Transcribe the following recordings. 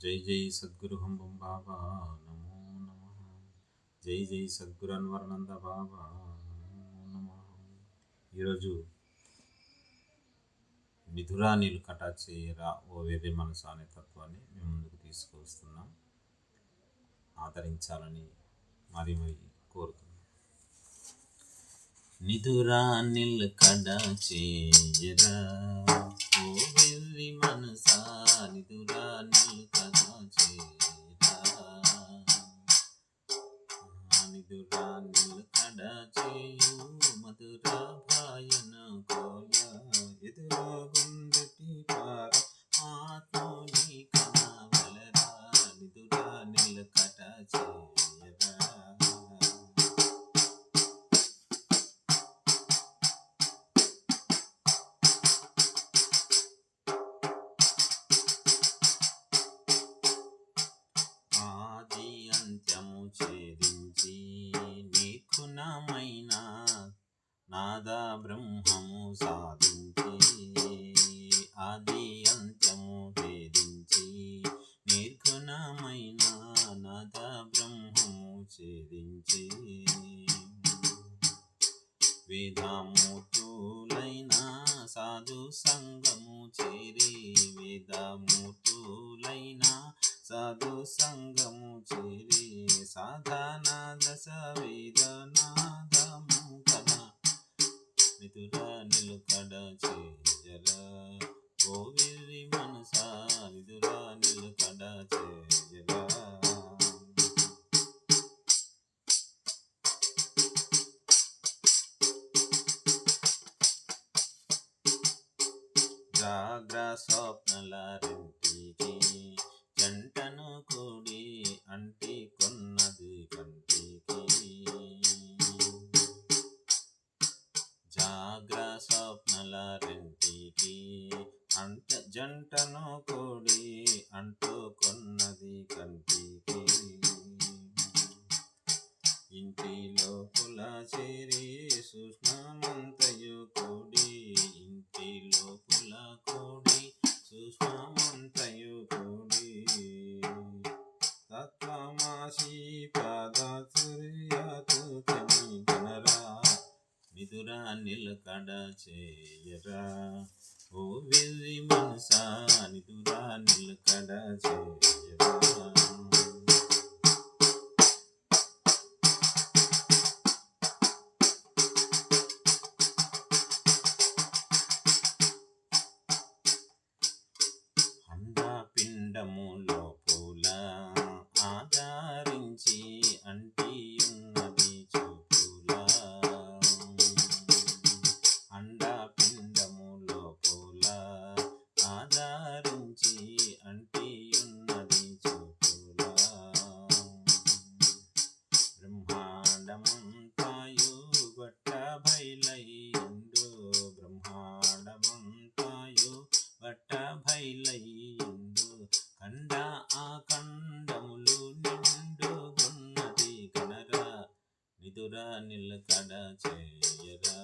జై జై సద్గురు హంబం బాబా నమో నమ. జై జై సద్గురు అన్వరణంద బాబా నమో నమ. ఈరోజు మిథురా నీళ్ళు కటాచేయరా ఓ వేరే మనసు అనే తత్వాన్ని మేము ముందుకు తీసుకొస్తున్నాం ఆదరించాలని మరి మరి కోరుతున్నాం. నిధురా నిల్ కడ చేయరా ఓ వెర్రి మనసా నిదురా నిల్ కడ చేయరా నిదురా నిల్ కడ చేయు మధురా భాయన కోయ. ఎదురా గుండటి పార ఆత్మ వేదమూర్తులైన సాధు సంగము చేరి వేదమూర్తులైన సాధు సంగము చేరి సాధన దశ వేదనాదము కన మిథుర నిలుకడ చేయర ఓ మనసా విదుర నిలుకడ చేయరా జాగ్ర స్వప్నల రెంటికి జంటను కూడి అంటి కొన్నది కంటికి. జాగ్ర స్వప్నల రెంటికి అంట జంటను కూడి అంటూ కొన్నది కంటికి. ఇంటి లోపల చేరి సూక్ష్మమంతయు కూడి ఇంటి లోపల కూడి సూక్ష్మమంతయు కూడి. తత్వమాసి పాద సూర్యతు తమి గనరా మిథురా నిలకడ చేయరా. ఓ విధి మనసా నిదురా నిలకడ చేయరా. నిలకడ చేయరా?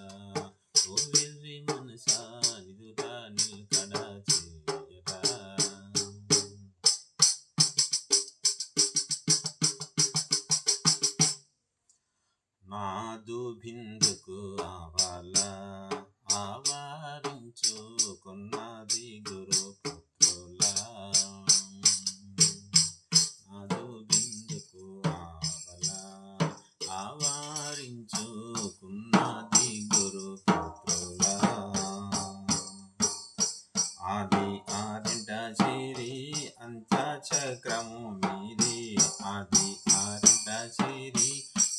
ఓ వెర్రి మనసా నిదురా నిలకడ చేయరా? నాదు బిందుకు ఆవాల ఆవారించుకున్నది గురు పుత్రుల. నాదు బిందుకు ఆవల ఉన్నది గురు ఆది ఆరింట చేరి అంత చక్రము మీరి ఆది ఆరింట చేరి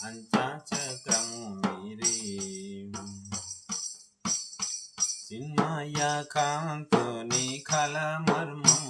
అంత చక్రము మీరి చిన్నయ్య కాంతుని కల మర్మం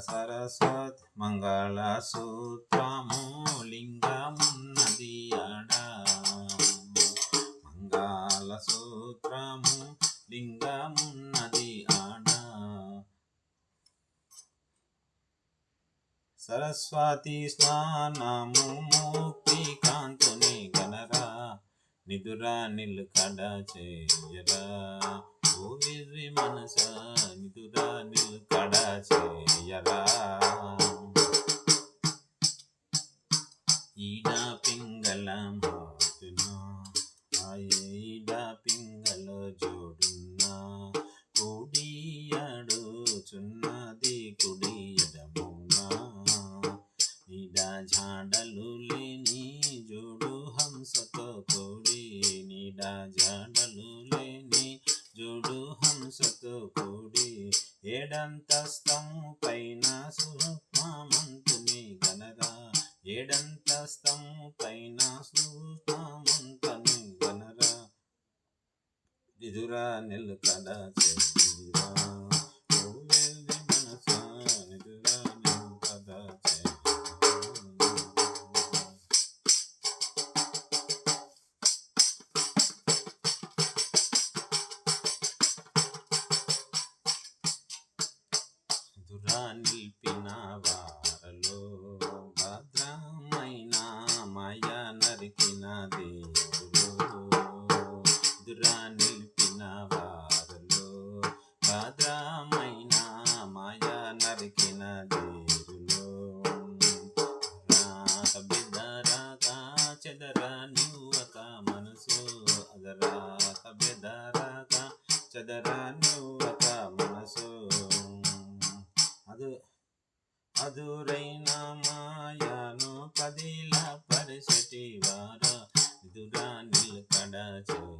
సరస్వత్ మంగళ సూత్రము లింగమున్నది అడా మంగళ సూత్రము లింగమున్నది ఆడ సరస్వతి స్నానము ముక్తి కాంతుని గనరా నిదురా నిల్కడ చేయరా. ఓ మనస నిదురా చేయరా? ఈడ పింగళ మాతునా ఆయే పింగళ జోడున్నా కుడియడు చున్నది కుడియడమునా ఈడ జాడలు ఏడంతస్తం పైన సూక్ష్మమంతుని గనరా ఏడంతస్తం పైన సూక్ష్మమంతుని గనరా నిదురా నిలుకడ చెయ్యిరా చెదర నువ్వక మనసు అదు అదురైన మాయను పదిల పరిసటి వార. నిదురా నిలకడ చేయరా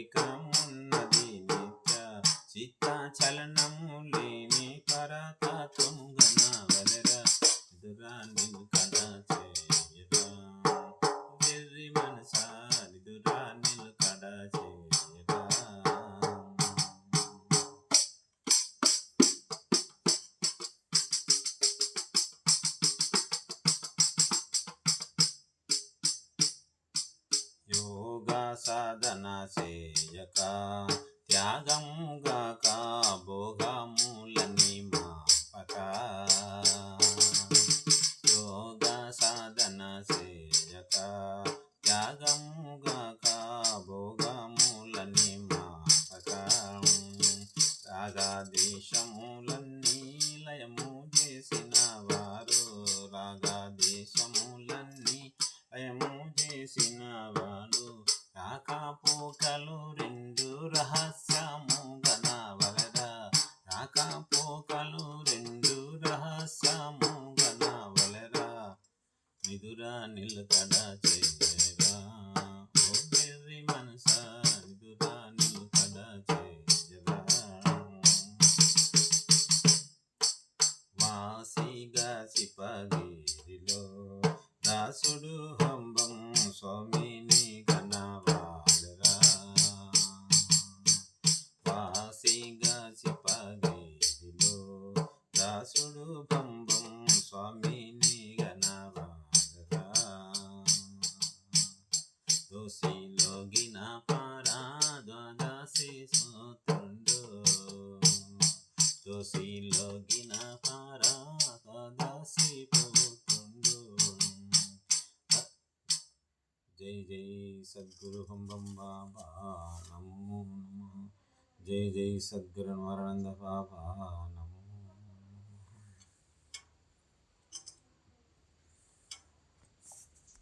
వివేకమున్నది నిత్య చిత్త చలనము లేని పరతత్వము గనవలరా ఎదురా నిన్ను కదా సాధన చేయక త్యాగముగా భోగములని మాపక. యోగ సాధన చేయక త్యాగముగా భోగములని మాపక. రాగాదేశములన్నీ లయము చేసిన వారు రాగాదేశములన్నీ లయము చేసిన వారు రాకపోకలు రెండు రహస్యము గనవలరా రాకపోకలు రెండు రహస్యము గనవలరా మిదురా నిలకడ చేయరా జై సద్గురు హంబం బాబా నమో నమ. జై జై సద్గురు వరణంద బాబా నమో